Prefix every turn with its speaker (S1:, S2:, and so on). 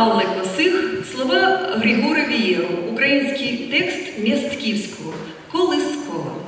S1: Алли Косих, слова Григора Вієру, український текст Містківського, Колискова.